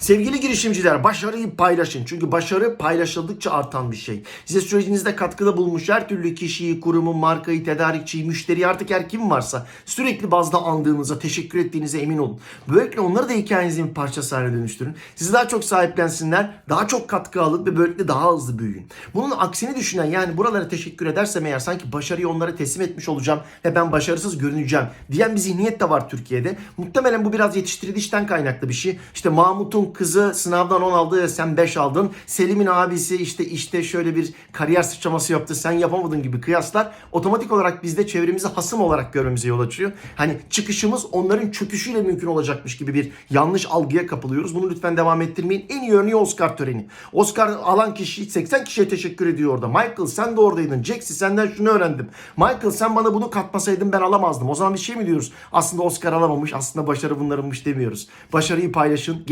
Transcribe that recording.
Sevgili girişimciler başarıyı paylaşın. Çünkü başarı paylaşıldıkça artan bir şey. Size sürecinizde katkıda bulmuş her türlü kişiyi, kurumu, markayı, tedarikçiyi, müşteriyi artık her kim varsa sürekli bazda andığınıza, teşekkür ettiğinize emin olun. Böylelikle onları da hikayenizin bir parçası haline dönüştürün. Sizi daha çok sahiplensinler, daha çok katkı alın ve böylelikle daha hızlı büyüyün. Bunun aksini düşünen yani buralara teşekkür edersem eğer sanki başarıyı onlara teslim etmiş olacağım ve ben başarısız görüneceğim diyen bir zihniyet de var Türkiye'de. Muhtemelen bu biraz yetiştirilişten kaynaklı bir şey. İşte Mahmut'un kızı sınavdan 10 aldı sen 5 aldın. Selim'in abisi işte işte şöyle bir kariyer sıçraması yaptı sen yapamadın gibi kıyaslar otomatik olarak bizde çevremizi hasım olarak görmemize yol açıyor. Hani çıkışımız onların çöküşüyle mümkün olacakmış gibi bir yanlış algıya kapılıyoruz. Bunu lütfen devam ettirmeyin. En iyi örneği Oscar töreni. Oscar alan kişi 80 kişiye teşekkür ediyor orada. Michael sen de oradaydın. Jaxi senden şunu öğrendim. Michael sen bana bunu katmasaydın ben alamazdım. O zaman bir şey mi diyoruz? Aslında Oscar alamamış. Aslında başarı bunlarınmış demiyoruz. Başarıyı paylaşın. Gereği